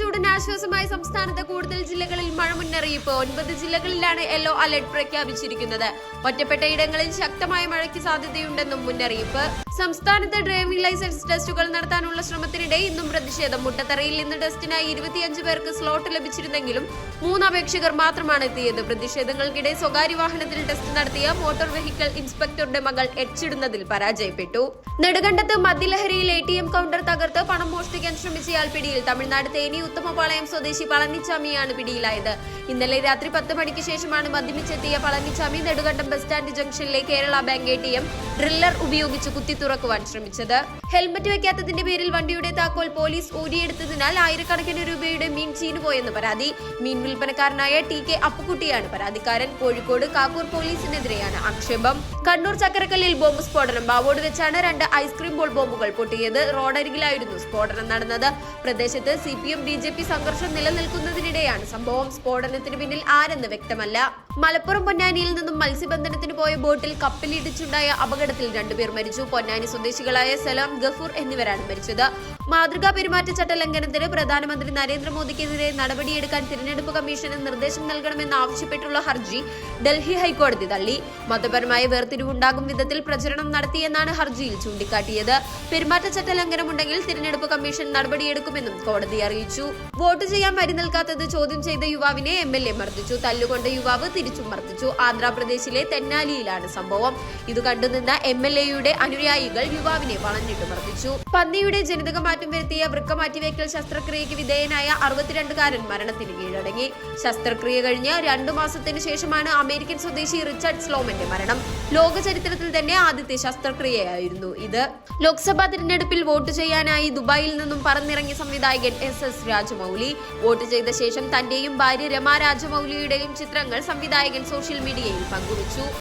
ചൂടിന് ആശ്വാസമായി സംസ്ഥാനത്ത് കൂടുതൽ ജില്ലകളിൽ മഴ മുന്നറിയിപ്പ്. ഒൻപത് ജില്ലകളിലാണ് യെല്ലോ അലർട്ട് പ്രഖ്യാപിച്ചിരിക്കുന്നത്. ഒറ്റപ്പെട്ട ഇടങ്ങളിൽ ശക്തമായ മഴയ്ക്ക് സാധ്യതയുണ്ടെന്നും മുന്നറിയിപ്പ്. സംസ്ഥാനത്ത് ഡ്രൈവിംഗ് ലൈസൻസ് ടെസ്റ്റുകൾ നടത്താനുള്ള ശ്രമത്തിനിടെ ഇന്നും പ്രതിഷേധം. മുട്ടത്തറയിൽ ഇന്ന് ടെസ്റ്റിനായി ഇരുപത്തിയഞ്ച് പേർക്ക് സ്ലോട്ട് ലഭിച്ചിരുന്നെങ്കിലും മൂന്ന് അപേക്ഷകർ മാത്രമാണ് എത്തിയത്. പ്രതിഷേധങ്ങൾക്കിടെ സ്വകാര്യ വാഹനത്തിൽ ടെസ്റ്റ് നടത്തിയ മോട്ടോർ വെഹിക്കിൾ ഇൻസ്പെക്ടറുടെ മകൾ എച്ചിടുന്നതിൽ പരാജയപ്പെട്ടു. നെടുകണ്ടത്ത് മദ്യലഹരിയിൽ എ ടി എം കൗണ്ടർ തകർത്ത് പണം മോഷ്ടിക്കാൻ ശ്രമിച്ചയാൾ പിടിയിൽ. തമിഴ്നാട് തേനി ഉത്തമപാളയം സ്വദേശി പളനിച്ചാമിയാണ് പിടിയിലായത്. ഇന്നലെ രാത്രി പത്ത് മണിക്ക് ശേഷമാണ് മദ്യമിച്ചെത്തിയ പളനിച്ചാമി നെടുകണ്ടം ബസ് സ്റ്റാൻഡ് ജംഗ്ഷനിലെ Kerala bank A T M driller ഉപയോഗിച്ച് കുത്തി തുറക്കുവാൻ ശ്രമിച്ചത്. ഹെൽമറ്റ് വെക്കാത്തതിന്റെ പേരിൽ വണ്ടിയുടെ താക്കോൽ പോലീസ് ഊരിയെടുത്തതിനാൽ ആയിരക്കണക്കിന് രൂപയുടെ മീൻ ചീനുപോയെന്ന് പരാതി. മീൻ വിൽപ്പനക്കാരനായ ടി കെ അപ്പുക്കുട്ടിയാണ് പരാതിക്കാരൻ. കോഴിക്കോട് കാക്കൂർ പോലീസിനെതിരെയാണ് ആക്ഷേപം. കണ്ണൂർ ചക്കരക്കല്ലിൽ ബോംബ് സ്ഫോടനം. ബാവോട് വെച്ചാണ് രണ്ട് ഐസ്ക്രീം ബോൾ ബോംബുകൾ പൊട്ടിയത്. റോഡരികിലായിരുന്നു സ്ഫോടനം നടന്നത്. പ്രദേശത്ത് C P M B J P സംഘർഷം നിലനിൽക്കുന്നതിനിടെയാണ് സംഭവം. സ്ഫോടനത്തിന് പിന്നിൽ ആരെന്ന് വ്യക്തമല്ല. മലപ്പുറം പൊന്നാനിയിൽ നിന്നും മത്സ്യബന്ധനത്തിന് പോയ ബോട്ടിൽ കപ്പലിടിച്ചുണ്ടായ അപകടത്തിൽ രണ്ടുപേർ മരിച്ചു. പൊന്നാനി സ്വദേശികളായ സലാം ഗഫൂർ എന്നിവരാണ് മരിച്ചത്. മാതൃകാ പെരുമാറ്റച്ചട്ട ലംഘനത്തിന് പ്രധാനമന്ത്രി നരേന്ദ്രമോദിക്കെതിരെ നടപടിയെടുക്കാൻ തിരഞ്ഞെടുപ്പ് കമ്മീഷന് നിർദ്ദേശം നൽകണമെന്ന് ആവശ്യപ്പെട്ടുള്ള ഹർജി ഡൽഹി ഹൈക്കോടതി തള്ളി. മതപരമായ വേർതിരിവുണ്ടാകും വിധത്തിൽ പ്രചരണം നടത്തിയെന്നാണ് ഹർജിയിൽ ചൂണ്ടിക്കാട്ടിയത്. പെരുമാറ്റച്ചട്ട ലംഘനമുണ്ടെങ്കിൽ തിരഞ്ഞെടുപ്പ് കമ്മീഷൻ നടപടിയെടുക്കുമെന്നും കോടതി അറിയിച്ചു. വോട്ട് ചെയ്യാൻ വരി നിൽക്കാത്തത് ചോദ്യം ചെയ്ത യുവാവിനെ എം എൽ എ മർദ്ദിച്ചു. തല്ലുകൊണ്ട് യുവാവ് തിരിച്ചു മർദ്ദിച്ചു. ആന്ധ്രാപ്രദേശിലെ തെന്നാലിയിലാണ് സംഭവം. ഇത് കണ്ടുനിന്ന എം എൽ എയുടെ അനുയായികൾ യുവാവിനെ വളഞ്ഞിട്ട് മർദ്ദിച്ചു. പന്നിയുടെ ജനിതക മാറ്റം വരുത്തിയ വൃക്ക മാറ്റിവെക്കൽ ശസ്ത്രക്രിയയ്ക്ക് വിധേയനായ അറുപത്തിരണ്ടുകാരൻ മരണത്തിന് കീഴടങ്ങി. ശസ്ത്രക്രിയ കഴിഞ്ഞ് രണ്ടു മാസത്തിന് ശേഷമാണ് അമേരിക്കൻ സ്വദേശി റിച്ചർഡ് സ്ലോമന്റെ മരണം. ലോക ചരിത്രത്തിൽ തന്നെ ആദ്യത്തെ ശസ്ത്രക്രിയയായിരുന്നു ഇത്. ലോക്സഭാ തിരഞ്ഞെടുപ്പിൽ വോട്ട് ചെയ്യാനായി ദുബായിൽ നിന്നും പറന്നിറങ്ങിയ സംവിധായകൻ എസ് എസ് രാജമൗലി വോട്ട് ചെയ്ത ശേഷം തന്റെയും ഭാര്യ രമ രാജമൗലിയുടെയും ചിത്രങ്ങൾ സംവിധായകൻ സോഷ്യൽ മീഡിയയിൽ പങ്കുവച്ചു.